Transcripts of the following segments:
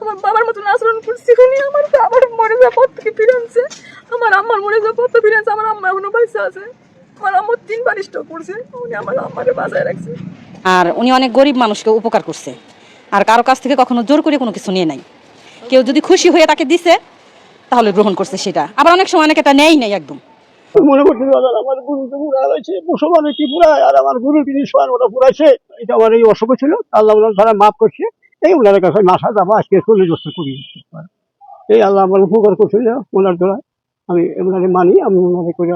আমার বাবার মতন আচরণ করছি উনি আমার আবার মরে যাওয়া পর থেকে ফিরে আনছে। আমার আম্মার মরে যাওয়া পর ফিরে আনছে আমার আম্মা এখনও আছে। আমার আম্মু তিনবার স্ট্রোক করছে উনি আমার বাঁচায় রাখছে। আর উনি অনেক গরিব মানুষকে উপকার করছে। আর কারও কাছ থেকে কখনো জোর করে কোনো কিছু নিয়ে নাই। কেউ যদি খুশি হয়ে তাকে দিছে তাহলে গ্রহণ করছে সেটা। আবার অনেক সময় অনেকে এটা নেই নাই একদম। মনে করছি দাদা আমার গুরু তো পুরা হয়েছে মুসলমানে কি পুরায় আর আমার গুরু তিনি সোয়ান ওটা পুরাইছে? এটা আমার এই অসুখ ছিল আল্লাহ মাফ করছে। এই ওনার কাছে মাসা যাব আজকে চল্লিশ বছর করি এই আল্লাহ আমার উপকার করছিল ওনার দ্বারা। আমি ওনারে মানি আমি ওনারে করে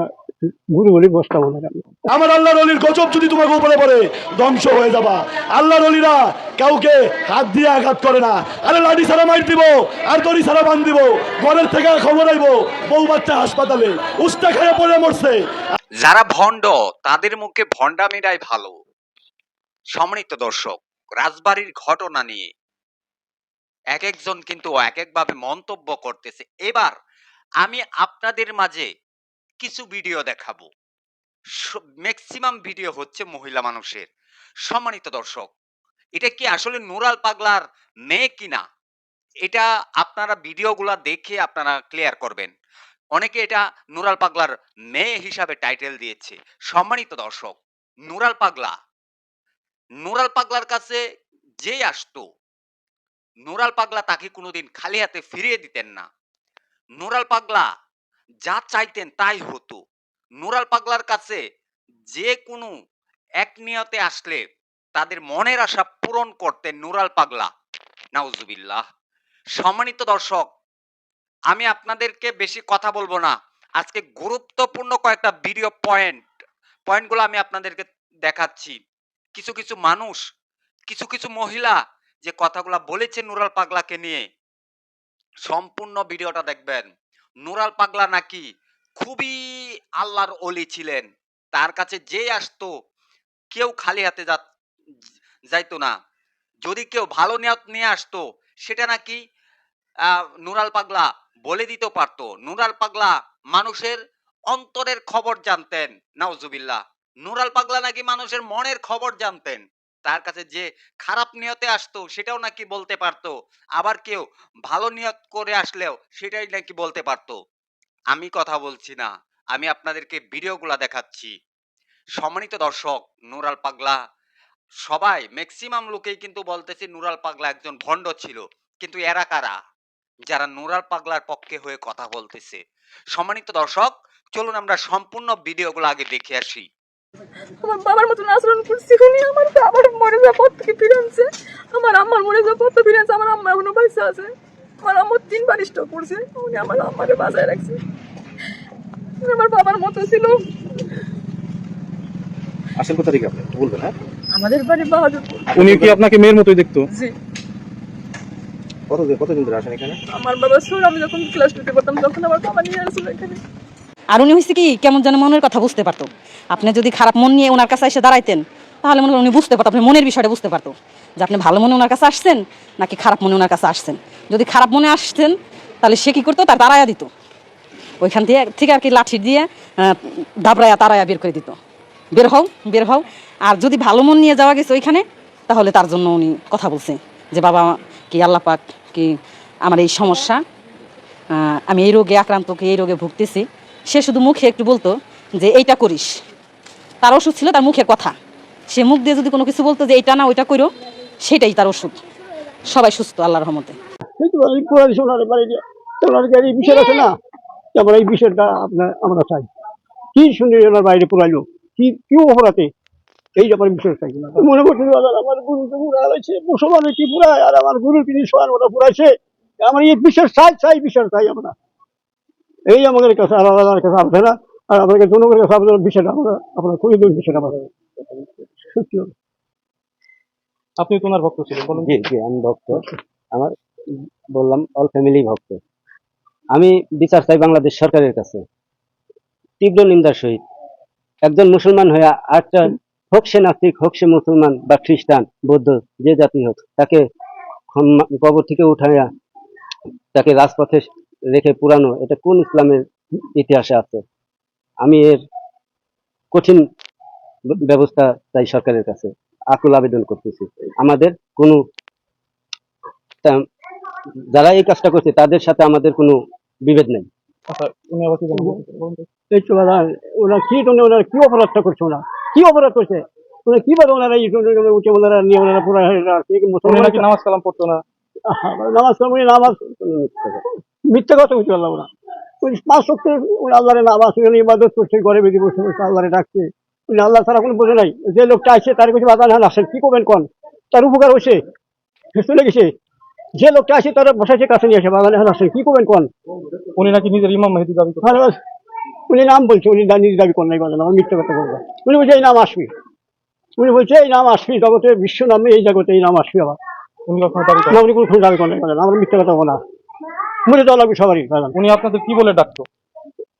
গুরু বলি বসতাম ওনারে আমি। আমার আল্লাহর অলির গজব যদি তোমাকে উপরে পড়ে ধ্বংস হয়ে যাবা। আল্লাহর অলিরা কাউকে হাত দিয়ে আঘাত করে না। আরে লাঠি ছাড়া মাইর দিব আর দড়ি ছাড়া বান দিব। ঘরের থেকে খবর আইব বউ বাচ্চা হাসপাতালে উস্তা খেয়ে পড়ে মরছে। যারা ভণ্ড তাদের মুখে ভণ্ডামিরাই ভালো। সম্মানিত দর্শক রাজবাড়ির ঘটনা নিয়ে এক একজন কিন্তু এক একভাবে মন্তব্য করতেছে। এবার আমি আপনাদের মাঝে কিছু ভিডিও দেখাবো। ম্যাক্সিমাম ভিডিও হচ্ছে মহিলা মানুষের। সম্মানিত দর্শক, এটা কি আসলে নুরাল পাগলার মেয়ে কিনা? এটা আপনারা ভিডিওগুলা দেখে আপনারা ক্লিয়ার করবেন। অনেকে এটা নুরাল পাগলার মেয়ে হিসাবে টাইটেল দিয়েছে। সম্মানিত দর্শক, নুরাল পাগলা। নুরাল পাগলার কাছে যেই আসতো নুরাল পাগলা তাকে কোনোদিন খালি হাতে ফিরিয়ে দিতেন না। নোরাল পাগলা যা চাইতেন তাই হতো। নোরাল পাগলার কাছে যে কোনো এক নিয়তে আসলে তাদের মনের আশা পূরণ করতেন নুরাল পাগলা। নাউজুবিল্লাহ। সম্মানিত দর্শক, আমি আপনাদেরকে বেশি কথা বলব না। আজকে গুরুত্বপূর্ণ কয়েকটা ভিডিও পয়েন্ট পয়েন্টগুলো আমি আপনাদেরকে দেখাচ্ছি। কিছু কিছু মানুষ, কিছু কিছু মহিলা যে কথাগুলো বলেছে নুরাল পাগলাকে নিয়ে। সম্পূর্ণ ভিডিওটা দেখবেন। নুরাল পাগলা নাকি খুবই আল্লাহর অলি ছিলেন। তার কাছে যে আসতো, কেউ খালি হাতে যাইতো না। যদি কেউ ভালো নিয়ত নিয়ে আসতো, সেটা নাকি নুরাল পাগলা বলে দিতে পারতো। নুরাল পাগলা মানুষের অন্তরের খবর জানতেন, নাউজুবিল্লাহ। নুরাল পাগলা নাকি মানুষের মনের খবর জানতেন। তার কাছে যে খারাপ নিয়তে আসতো সেটাও নাকি বলতে পারতো। আবার কেউ ভালো নিয়ত করে আসলেও সেটাই নাকি বলতে পারতো। আমি কথা বলছি না, আমি আপনাদেরকে ভিডিওগুলা দেখাচ্ছি। সম্মানিত দর্শক, নুরাল পাগলা। সবাই ম্যাক্সিমাম লোকেই কিন্তু বলতেছে নুরাল পাগলা একজন ভণ্ড ছিল। কিন্তু এরা কারা? যারা নুরাল পাগলার পক্ষে হয়ে কথা বলতেছে। সম্মানিত দর্শক, চলুন আমরা সম্পূর্ণ ভিডিওগুলো আগে দেখে আসি। আমার বাবার মতন আচরণ করছি উনি আমার আবার মরে যাওয়া পর থেকে ফিরে আনছে। আমার আম্মার মরে যাওয়া ফিরে আনছে আমার আম্মা এখনও পয়সা আছে। আমার আম্মু তিনবার স্ট্রোক করছে উনি আমার আম্মাকে বাঁচায় রাখছে। আমার বাবার মতো ছিল। আসেন কোথা থেকে আপনি? বলবেন হ্যাঁ? আমাদের বাড়ি বাহাদুরপুর উনি কি আপনাকে মেয়ের মতোই দেখতো? জি। কতদিন কতদিন ধরে আসেন এখানে? আমার বাবা সুর আমি যখন ক্লাস টুতে পড়তাম তখন আমার বাবা নিয়ে আসছিল এখানে। আর উনি হয়েছে কি কেমন যেন মনের কথা বুঝতে পারতো। আপনি যদি খারাপ মন নিয়ে ওনার কাছে এসে দাঁড়াইতেন তাহলে মনে উনি বুঝতে পারতো আপনার মনের বিষয়টা বুঝতে পারতো। যে আপনি ভালো মনে ওনার কাছে আসছেন নাকি খারাপ মনে ওনার কাছে আসছেন। যদি খারাপ মনে আসছেন তাহলে সে কী করতো? তার তারায়া দিত। ওইখান থেকে ঠিক আর কি লাঠি দিয়ে আহ, দাবড়ায়া তারায়া বের করে দিত। বের হও বের হও। আর যদি ভালো মন নিয়ে যাওয়া গেছে ওইখানে তাহলে তার জন্য উনি কথা বলছে। যে বাবা কি আল্লাহ পাক কি আমার এই সমস্যা আমি এই রোগে আক্রান্ত কি এই রোগে ভুগতেছি। সে শুধু মুখে একটু বলতো যে, এইটা করিস। তার ওষুধ ছিল তার মুখের কথা। সে মুখ দিয়ে যদি কোনো কিছু বলতো যে, এইটা না, ওইটা করো সেটাই তার ওষুধ। সবাই সুস্থ, আল্লাহর রহমতে। না? এই বিষয়টা আপনার, আমরা চাই। কি শুনে ওনার বাইরে কি কি মনে করছি আমার গুরু হয়েছে পুরায়, আর আমার গুরু তিনি সোয়ান ওটা পুরাইছে? আমার এই বিশ্বাস, চাই চাই, বিশ্বাস, চাই আমরা। এই আমাদের কাছে আর আল্লাহর কাছে না? আর আমাদের জনগণের কাছে আপনার বিষয়টা আমরা আপনার খুবই দূর বিষয়টা আমাদের। সত্যি আপনি তোমার ভক্ত ছিলেন বলুন। জি জি আমি ভক্ত। আমার বললাম অল ফ্যামিলি ভক্ত। আমি বিচার চাই বাংলাদেশ সরকারের কাছে। তীব্র নিন্দার সহিত। একজন মুসলমান হয়ে আরেকটা হোক সে নাস্তিক হোক সে মুসলমান বা খ্রিস্টান বৌদ্ধ যে জাতি হোক তাকে কবর থেকে উঠাইয়া তাকে রাজপথে রেখে পুরানো এটা কোন ইসলামের ইতিহাসে আছে? আমি এর কঠিন ব্যবস্থা চাই সরকারের কাছে আকুল আবেদন করতেছি। আমাদের কোনো যারা এই কাজটা করছে তাদের সাথে আমাদের কোনো বিভেদ নেই। আচ্ছা উনি আবার কি বলেন বলুন তো। এই তো দাদা ওরা কি জন্য ওনারা কি অপরাধটা করছে ওরা? কি অপরাধ করছে? ওরা কি ওনারা এই জন্য জন্য উঠে ওনারা নিয়ে ওনারা পুরো মুসলমান নামাজ কালাম পড়তো না। নামাজ কালাম নামাজ মিথ্যা কথা বলতে পারলাম না। পাঁচ সপ্তাহ ওই আল্লাহরে নামাজ ওখানে ইবাদত করছে ঘরে বেরিয়ে বসে বসে আল্লাহরে ডাকছে। উনি আল্লাহ তারা কোনো বোঝে নাই। যে লোকটা আসছে তার কাছে বাধা না আসেন কি করবেন কোন? তার উপকার হয়েছে চলে গেছে। যে লোকটা আসে তারা বসাইছে কাছে নিয়ে আসে বাগানে হান আসেন কি করবেন কোন? উনি নাকি নিজের ইমাম মেহেদি দাবি আর উনি নাম বলছে উনি নিজে দাবি করেন নাই বলেন আমার মিথ্যা কথা বলবেন উনি বলছে এই নাম আসবি। উনি বলছে এই নাম আসবি জগতে বিশ্ব নামে এই জগতে এই নাম আসবি আবার। উনি কখনো দাবি করেন উনি কোনো দাবি করেন আমার মিথ্যা কথা বলা লাগবে সবারই উনি আপনাদের কি বলে ডাকতো?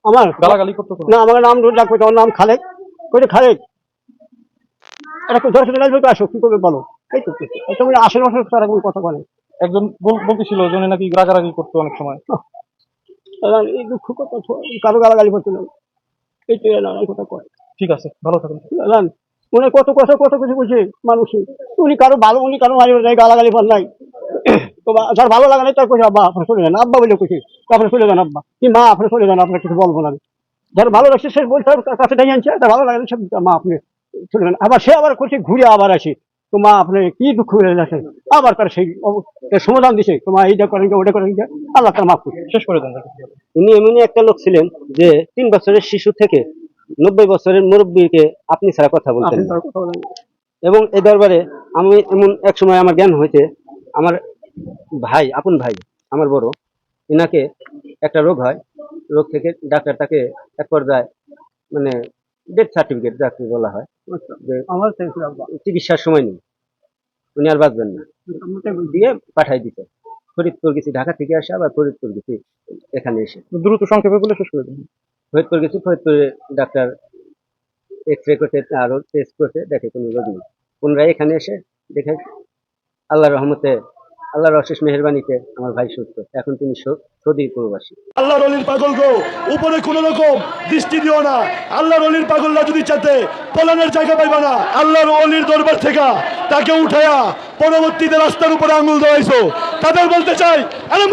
আমার? গালাগালি করতো তো? না আমার নাম ধরে ডাকবে তোমার নাম খালেক কইতে খালেক এটা ধরে ধরে লাগবে তো আসো কি করবে বলো? এই তো তুমি আসেন বছর তারা কোনো কথা বলে একজন বল- বলতেছিল যে উনি নাকি রাগারাগি করতো অনেক সময়। দাদা, এই দুঃখ কথা কারও গালাগালি করতে না। এই তো এরা এই কথা কয়। ঠিক আছে ভালো থাকুন। জান উনি কত কথা কত কিছু বলছে মানুষই। উনি কারও ভালো উনি কারও মারি নাই গালাগালি পান নাই। তো যার ভালো লাগে নাই তার কইছে আব্বা আপনার চলে যান। আব্বা বলে কইছে আপনি চলে যান আব্বা। কি মা আপনি চলে যান আপনার কিছু বলব না। যার ভালো লাগছে সে বলছে কাছে ডাই আনছে। তার ভালো লাগে না, সে মা আপনি চলে যান। আবার সে আবার করছে ঘুরে আবার আসে তো মা আপনি কি দুঃখ হয়ে গেছে আবার তার সেই সমাধান দিছে তো মা এইটা করেন ওটা করেন। আল্লাহ তার মাফ করছে শেষ করে দেন উনি এমনই একটা লোক ছিলেন যে তিন বছরের শিশু থেকে নব্বই বছরের মুরব্বীকে আপনি ছাড়া কথা বলতেন এবং এই দরবারে আমি এমন এক সময় আমার জ্ঞান হয়েছে আমার ভাই আপন ভাই আমার বড় ইনাকে একটা রোগ হয় রোগ থেকে ডাক্তার তাকে এক পর্যায়ে মানে ডেথ সার্টিফিকেট যাকে বলা হয় আব্বা। চিকিৎসার সময় নেই উনি আর বাঁচবেন না। দিয়ে পাঠাই দিতে ফরিদপুর গেছি ঢাকা থেকে আসে আবার ফরিদপুর গেছি এখানে এসে। দ্রুত সংক্ষেপে বলে শেষ করে দিন। ফরিদপুর গেছি ফরিদপুরে ডাক্তার এক্স রে করতে আরও টেস্ট করতে দেখে কোনো রোগ নেই। পুনরায় এখানে এসে দেখে আল্লাহর রহমতে, আল্লাহর অশেষ মেহরবানিতে আমার ভাই সুস্থ। এখন তিনি সৌ- সৌদি প্রবাসী। আল্লাহর অলির পাগল গো, উপরে রকম দৃষ্টি দিও না। পাগলরা যদি চাতে পলানের জায়গা পাইবা না দরবার থেকে তাকে পরবর্তীতে রাস্তার উপরে আঙুল দেওয়াইছো। তাদের বলতে চাই, আরে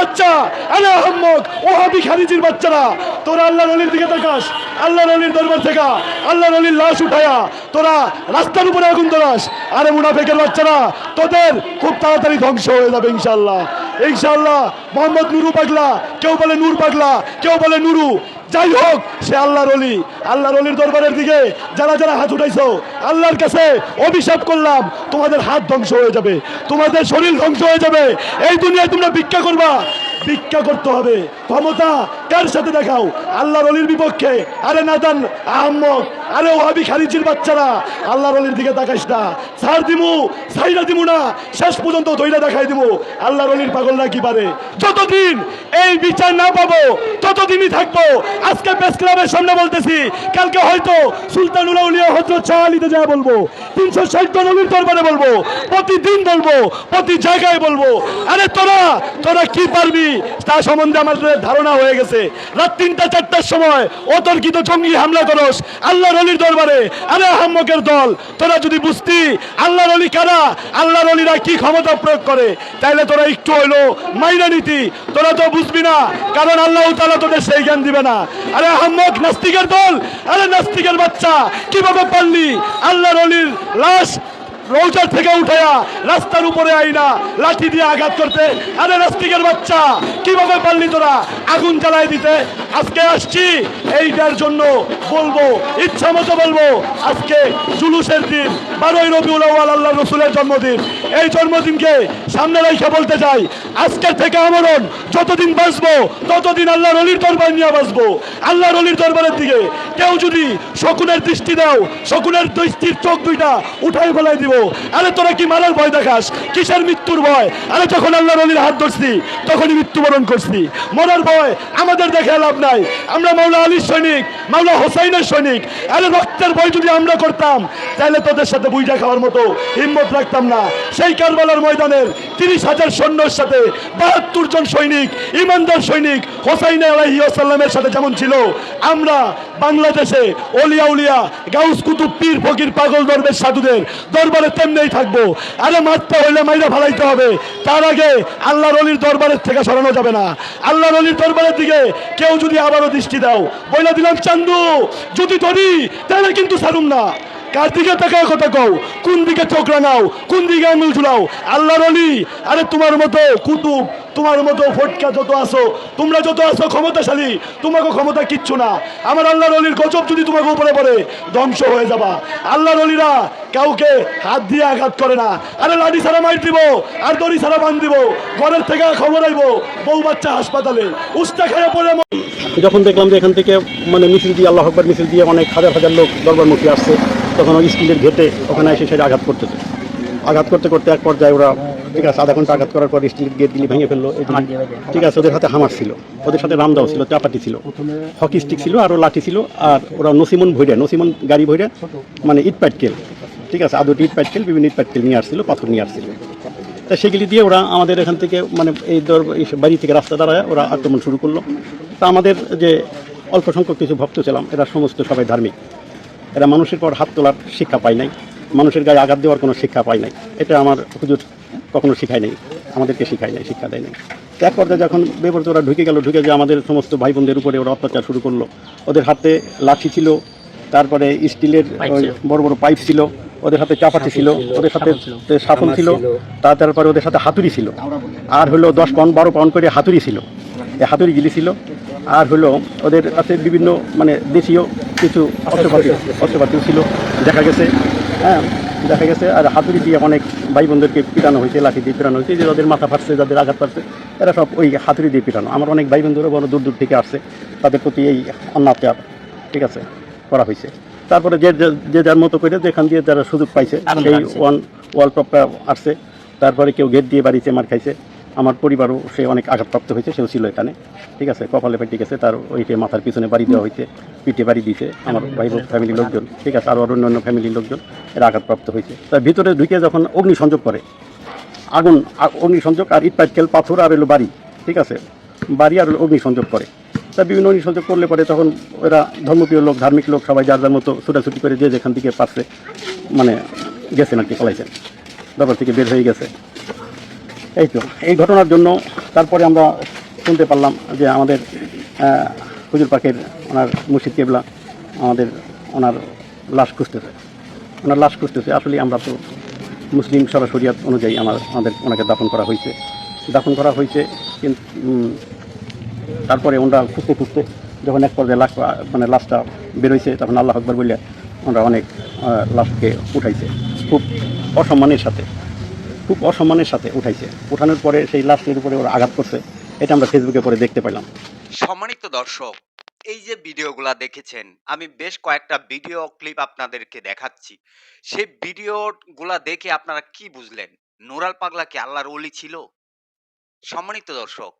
বাচ্চা, আরে আহম্মক, ওহাবি খারিজির বাচ্চারা, তোরা আল্লাহর অলির দিকে তাকাস, আল্লাহর অলির দরবার থেকে আল্লাহর অলির লাশ উঠায়া তোরা রাস্তার উপরে আগুন দোলাস আরে মুনাফেকের বাচ্চারা, তোদের খুব তাড়াতাড়ি ধ্বংস হয়ে যাবে ইনশাল্লাহ ইনশাল্লাহ মোহাম্মদ নুরু পাগলা, কেউ বলে নূর পাগলা, কেউ বলে নুরু। যাই হোক, সে আল্লাহর অলি। আল্লাহর অলির দরবারের দিকে যারা যারা হাত উঠাইছো, আল্লাহর কাছে অভিশাপ করলাম, তোমাদের হাত ধ্বংস হয়ে যাবে, তোমাদের শরীর ধ্বংস হয়ে যাবে। এই দুনিয়ায় তোমরা ভিক্ষা করবা। ভিক্ষা করতে হবে। ক্ষমতা কার সাথে দেখাও? আল্লাহর অলির বিপক্ষে। আরে নাদান আহম্মক আরে ওহাবি খারিজির বাচ্চারা। আল্লাহর অলির দিকে তাকাইস না। ছাড় দিমু সাইরা দিমু না। শেষ পর্যন্ত ধৈর্য দেখাই দিমু। আল্লাহর অলির পাগলরা কি পারে? যতদিন এই বিচার না পাবো, ততদিনই থাকব। আজকে প্রেস ক্লাবের সামনে বলতেছি, কালকে হয়তো সুলতানুল আউলিয়া হজরত শাহ আলীতে যা বলব, তিনশো ষাট অলির দরবারে বলব, প্রতিদিন বলব, প্রতি জায়গায় বলব। আরে তোরা তোরা কি পারবি? তা সম্বন্ধে আমাদের ধারণা হয়ে গেছে। রাত তিনটা, চারটার সময় অতর্কিত জঙ্গি হামলা করস। আল্লাহর অলির দরবারে, আরে আহম্মকের দল, তোরা যদি বুঝতি আল্লাহর অলি কারা, আল্লাহর অলিরা কি ক্ষমতা প্রয়োগ করে, তাইলে তোরা একটু হইল মাইনা নীতি। তোরা তো বুঝবি না, কারণ আল্লাহ তালা তোদের সেই জ্ঞান দিবে না। আরে আহম্মক, নাস্তিকের দল, আরে নাস্তিকের বাচ্চা, কীভাবে পারলি? আল্লাহর অলির লাশ রৌজার থেকে উঠায়া রাস্তার উপরে আইনা, লাঠি দিয়ে আঘাত করতে। আরে নাস্তিকের বাচ্চা, কীভাবে পারলি তোরা? আগুন জ্বালাই দিতে। আজকে আসছি, এইটার জন্য বলব ইচ্ছা মতো বলব, আজকে জুলুসের দিন, বারোই রবিউল আল্লাহ রসুলের জন্মদিন। এই জন্মদিনকে সামনে রেখে বলতে চাই, আজকের থেকে আমরণ, যতদিন বাঁচবো, ততদিন আল্লাহর অলির দরবার নিয়ে বাঁচবো। আল্লাহর অলির দরবারের দিকে কেউ যদি শকুনের দৃষ্টি দাও, শকুনের দৃষ্টির চোখ দুইটা উঠাই ফেলাই দিব। আরে তোরা কি মারার ভয় দেখাস? কিসের মৃত্যুর ভয়? আরে যখন আল্লাহ রলির হাত ধরছি, তখনই মৃত্যুবরণ করছি। মরার ভয় আমাদের দেখে লাভ নাই। আমরা মাওলা আলীর সৈনিক, মাওলা হোসাইনের সৈনিক। আরে রক্তের বই যদি আমরা করতাম, তাহলে তোদের সাথে বুইটা খাওয়ার মতো হিম্মত রাখতাম না। সেই কারবালার ময়দানের তিরিশ হাজার সৈন্যর সাথে বাহাত্তর জন সৈনিক, ইমানদার সৈনিক হোসাইন আলাইসাল্লামের সাথে যেমন ছিল, আমরা বাংলাদেশে অলিয়া উলিয়া গাউস কুতুব পীর ফকির পাগল দরবেশ সাধুদের দরবারে তেমনি থাকব। আরে মারতে হইলে মাইরা ফালাইতে হবে। তার আগে আল্লাহর অলির দরবারের থেকে সরানো যাবে না। আল্লাহর অলির দরবারের দিকে কেউ যদি আবারও দৃষ্টি দাও, বইলা দিলাম, চান্দু, যদি ধরি তাহলে কিন্তু সারুম না। কার দিকে তাকাও কথা কও? কোন দিকে চোখ রাঙাও? কোন দিকে আঙুল ঝুলাও? আল্লাহর অলি আরে তোমার মতো কুতুব, তোমার মতো ফটকা যত আসো তোমরা যত আসো ক্ষমতাশালী, তোমাকে ক্ষমতা কিচ্ছু না। আমার আল্লাহর অলির গজব যদি তোমাকে উপরে পড়ে, ধ্বংস হয়ে যাবা। আল্লাহর অলিরা কাউকে হাত দিয়ে আঘাত করে না। আরে লাঠি সারা মার দিব, আর দড়ি সারা বান দিব। ঘরের থেকে খবর আইবো, বউ বাচ্চা হাসপাতালে। উস্তা খেয়ে পড়ে যখন দেখলাম যে এখান থেকে মানে মিছিল দিয়ে আল্লাহ আকবর মিছিল দিয়ে অনেক হাজার হাজার লোক দরবারমুখী আসছে তখন ওই স্কুলের ঘেটে ওখানে এসে সেটা আঘাত করতেছে। আঘাত করতে করতে এক পর্যায়ে ওরা ঠিক আছে আধা ঘণ্টা আঘাত করার পর স্টিলের গেট গুলি ভেঙে ফেলল ঠিক আছে ওদের হাতে হামার ছিল। ওদের সাথে রামদাও ছিল চাপাটি ছিল। হকি স্টিক ছিল আরও লাঠি ছিল আর ওরা নসিমন ভৈরা নসিমন গাড়ি ভৈরা মানে ইট পাটকেল ঠিক আছে আদুটি ইট পাটকেল বিভিন্ন ইট পাটকেল নিয়ে আসছিল পাথর নিয়ে আসছিল। তা সেগুলি দিয়ে ওরা আমাদের এখান থেকে মানে এই দর এই বাড়ি থেকে রাস্তা দাঁড়ায় ওরা আক্রমণ শুরু করল। তা আমাদের যে অল্প সংখ্যক কিছু ভক্ত ছিলাম এরা সমস্ত সবাই ধার্মিক। এরা মানুষের পর হাত তোলার শিক্ষা পায় নাই মানুষের গায়ে আঘাত দেওয়ার কোনো শিক্ষা পায় নাই। এটা আমার হুজুর কখনো শিখায় নাই আমাদেরকে শিখায় নাই শিক্ষা দেয় নাই। এক পর্যায়ে যখন বেবরত ওরা ঢুকে গেল ঢুকে যে আমাদের সমস্ত ভাই বোনদের উপরে ওরা অত্যাচার শুরু করল। ওদের হাতে লাঠি ছিল তারপরে স্টিলের বড় বড় পাইপ ছিল ওদের হাতে চাপাতি ছিল ওদের সাথে সাফল ছিল। তা- তারপরে ওদের সাথে হাতুড়ি ছিল। আর হলো দশ পাউন্ড বারো পাউন্ড করে হাতুড়ি ছিল। এই হাতুড়ি গিলি ছিল আর হলো ওদের কাছে বিভিন্ন মানে দেশীয় কিছু অস্ত্রপাতি অস্ত্রপাতিও ছিল। দেখা গেছে হ্যাঁ দেখা গেছে। আর হাতুড়ি দিয়ে অনেক ভাই বোনদেরকে পিটানো হয়েছে লাঠি দিয়ে পিটানো হয়েছে। যে যাদের মাথা ফাটছে যাদের আঘাত পাচ্ছে এরা সব ওই হাতুড়ি দিয়ে পিটানো। আমার অনেক ভাই বন্ধুরা বড় দূর দূর থেকে আসছে। তাদের প্রতি এই অন্যাচার ঠিক আছে করা হয়েছে। তারপরে যে যে- যে যার মতো করে যেখান দিয়ে যারা সুযোগ পাইছে সেই ওয়ান ওয়াল প্রপটা আসছে। তারপরে কেউ গেট দিয়ে বাড়িতে মার খাইছে। আমার পরিবারও সে অনেক আঘাতপ্রাপ্ত হয়েছে, সেও ছিল এখানে, ঠিক আছে? কপালে পেটে গেছে, তার ওইকে মাথার পিছনে বাড়ি দেওয়া হয়েছে, পিঠে বাড়ি দিয়েছে আমার ভাই ফ্যামিলির লোকজন, ঠিক আছে? আর অন্য অন্য ফ্যামিলির লোকজন, এরা আঘাতপ্রাপ্ত হয়েছে। তার ভিতরে ঢুকে যখন অগ্নিসংযোগ করে, আগুন, আ- অগ্নিসংযোগ আর ইট পাটকেল পাথর আর এলো বাড়ি, ঠিক আছে? বাড়ি আর অগ্নিসংযোগ করে। তা বিভিন্ন অগ্নিসংযোগ করলে পরে তখন ওরা ধর্মপ্রিয় লোক, ধার্মিক লোক, সবাই যার যার মতো ছুটাছুটি করে যে যেখান থেকে পারছে মানে গেছেন আর কি, পালাইছেন। দরবার থেকে বের হয়ে গেছে। এই তো, এই ঘটনার জন্য তারপরে আমরা শুনতে পারলাম যে আমাদের হুজুর পাকের ওনার মুর্শিদ কেবলা আমাদের ওনার লাশ খুঁজতেছে। ওনার লাশ খুঁজতেছে। আসলে আমরা তো মুসলিম সরাসরিয়াত অনুযায়ী আমার, আমাদের ওনাকে দাফন করা হয়েছে। দাফন করা হয়েছে, কিন্তু তারপরে ওনারা খুঁজতে খুঁজতে যখন এক পর্যায়ে লাশ মানে লাশটা বেরোইছে, তখন আল্লাহ আকবর বললে, ওনারা অনেক লাশকে উঠাইছে। খুব অসম্মানের সাথে। খুব অসম্মানের সাথে উঠাইছে। উঠানোর পরে সেই লাশটির উপরে ওরা আঘাত করছে। এটা আমরা ফেসবুকে পরে দেখতে পেলাম। সম্মানিত দর্শক, এই যে ভিডিওগুলা দেখেছেন, আমি বেশ কয়েকটা ভিডিও ক্লিপ আপনাদেরকে দেখাচ্ছি। সেই ভিডিওগুলা দেখে আপনারা কি বুঝলেন? নুরাল পাগলা কি আল্লাহর ওলি ছিল? সম্মানিত দর্শক,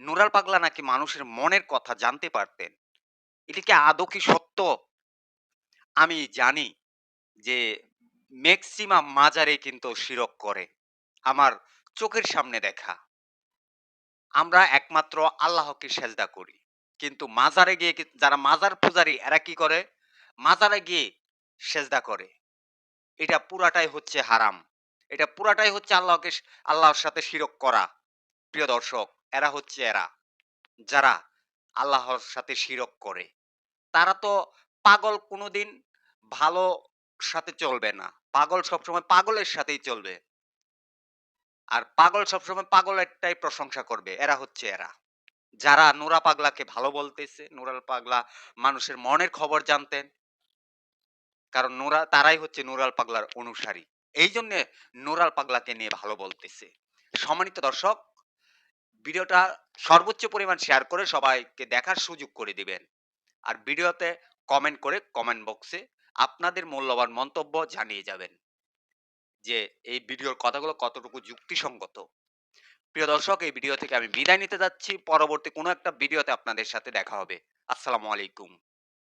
নুরাল পাগলা নাকি মানুষের মনের কথা জানতে পারতেন? এটা কি আদৌ কি সত্য? আমি জানি যে ম্যাক্সিমাম মাজারে কিন্তু শিরক করে। আমার চোখের সামনে দেখা। আমরা একমাত্র আল্লাহকে সেজদা করি। কিন্তু মাজারে গিয়ে যারা মাজার পূজারী, এরা কি করে? মাজারে গিয়ে সেজদা করে। এটা পুরাটাই হচ্ছে হারাম। এটা পুরাটাই হচ্ছে আল্লাহকে আল্লাহর সাথে শিরক করা। প্রিয় দর্শক, এরা হচ্ছে এরা। যারা আল্লাহর সাথে শিরক করে। তারা তো পাগল কোনোদিন ভালো সাথে চলবে না। পাগল সবসময় পাগলের সাথেই চলবে। আর পাগল সবসময় পাগলেরটাই প্রশংসা করবে। এরা হচ্ছে এরা। যারা নুরা পাগলাকে ভালো বলতেছে, নুরাল পাগলা মানুষের মনের খবর জানতেন। কারণ নুরা, তারাই হচ্ছে নুরাল পাগলার অনুসারী। এই জন্য নুরাল পাগলাকে নিয়ে ভালো বলতেছে। সম্মানিত দর্শক, ভিডিওটা সর্বোচ্চ পরিমাণ শেয়ার করে সবাইকে দেখার সুযোগ করে দিবেন। আর ভিডিওতে কমেন্ট করে কমেন্ট বক্সে আপনাদের মূল্যবান মন্তব্য জানিয়ে যাবেন। যে এই ভিডিওর কথাগুলো কতটুকু যুক্তিসঙ্গত। প্রিয় দর্শক, এই ভিডিও থেকে আমি বিদায় নিতে যাচ্ছি। পরবর্তী কোনো একটা ভিডিওতে আপনাদের সাথে দেখা হবে। আসসালামু আলাইকুম।